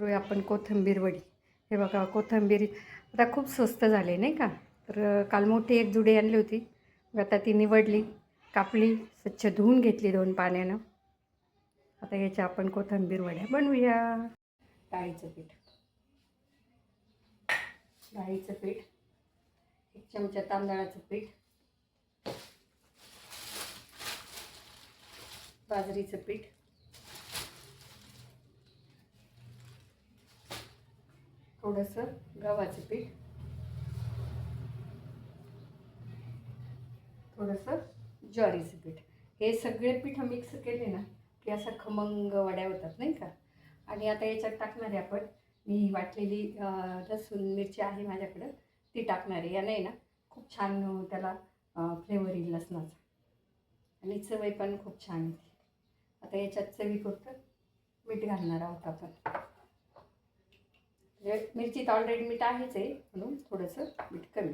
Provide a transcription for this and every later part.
करूया आपण कोथिंबीर वडी. हे बघा कोथिंबीर आता खूप स्वस्त झाले नाही का? तर काल मोठी एक जुडी आणली होती. मग आता ती निवडली कापली स्वच्छ धुवून घेतली दोन पाण्यानं. आता याच्या आपण कोथिंबीर वड्या बनवूया. डाळीचं पीठ. डाळीचं पीठ. एक चमचा तांदळाचं पीठ. बाजरीचं पीठ. थोडंसं गव्हाचं पीठ. थोडंसं ज्वारीचं पीठ. हे सगळे पीठ मिक्स केले ना की असं खमंग वड्या होतात नाही का? आणि आता याच्यात टाकणार आहे आपण. मी वाटलेली लसूण मिरची आहे माझ्याकडं. ती टाकणार आहे. याने ना खूप छान त्याला फ्लेवर येईल लसणाचा. आणि चवई पण खूप छान येते. आता याच्यात चवीपुरतं मीठ घालणार आहोत आपण. म्हणजे मिरचीत ऑलरेडी मीठ आहेच आहे म्हणून थोडंसं मीठ कमी.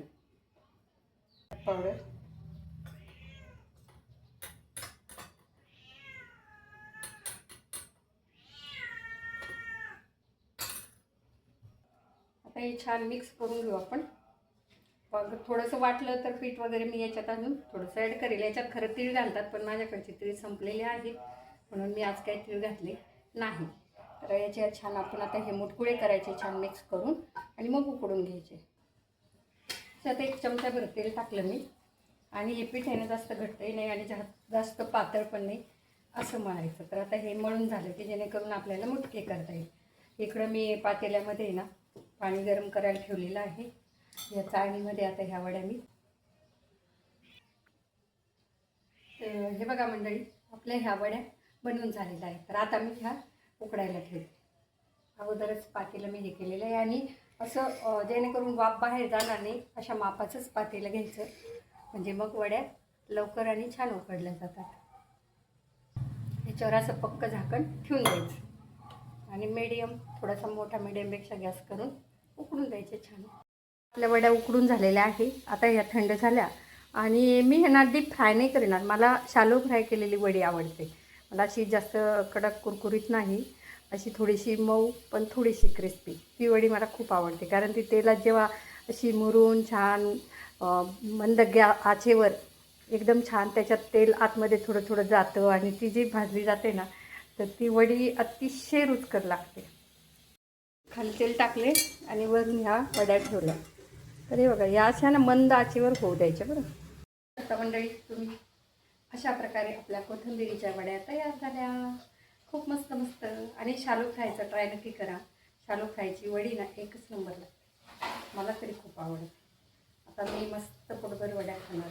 पावडर आता हे छान मिक्स करून घेऊ आपण. थोडंसं वाटलं तर पीठ वगैरे मी याच्यात अजून थोडंसं ॲड करेल. याच्यात खरं तीळ घालतात पण माझ्याकडचे तीळ संपलेले आहेत. म्हणून मी आज काही तीळ घातले नाही. तर छान आपण आता हे मुटकुळे करायचे छान मिक्स करून आणि मग उकडून घ्यायचे. आता एक चमचाभर तेल टाकलं मी. आणि हे पीठ आहे ना जास्त घट्टही नाही आणि जा जास्त पातळ पण नाही. असं मळायचं तर आता हे मळून झालं की जेणेकरून आपल्याला मुटके करता येईल. इकडं मी पातेल्यामध्ये ना पाणी गरम करायला ठेवलेलं आहे. या चाळणीमध्ये आता ह्या वड्या मी. तर हे बघा मंडळी आपल्या ह्या वड्या बनवून झालेल्या आहेत. तर आता मी ह्या उकडायला ठेवते. अगोदरच पातेलं मी हे केलेलं आहे आणि असं जेणेकरून वाफ बाहेर जाणार नाही अशा मापाचंच पातेलं घ्यायचं. म्हणजे मग वड्या लवकर आणि छान उकडल्या जातात. ह्याच्यावर असं पक्क झाकण ठेवून द्यायचं. आणि मीडियम थोडासा मोठा मीडियमपेक्षा गॅस करून उकडून द्यायचे छान. आपल्या वड्या उकडून झालेल्या आहे. आता ह्या थंड झाल्या. आणि मी ह्यांना डीप फ्राय नाही करणार. मला शालो फ्राय केलेली वडी आवडते. मला अशी जास्त कडक कुरकुरीत नाही. अशी थोडीशी मऊ पण थोडीशी क्रिस्पी ती वडी मला खूप आवडते. कारण ती तेलात जेव्हा अशी मुरून छान मंद गॅ आचेवर एकदम छान त्याच्यात तेल आतमध्ये थोडं थोडं जातं आणि ती जी भाजली जाते ना तर ती वडी अतिशय रुचकर लागते. खाली तेल टाकले आणि वरून ह्या वड्या ठेवल्या. तर हे बघा या अशा ना मंद आचेवर होऊ द्यायच्या बरं. आता मंडळी तुम्ही अशा प्रकारे आपल्या कोथिंबिरीच्या वड्या तयार झाल्या. खूप मस्त मस्त. आणि शालू खायचं ट्राय नक्की करा. शालू खायची वडी ना एकच नंबर लागते मला तरी खूप आवडते. आता मी मस्त पोटभर वड्या खाणार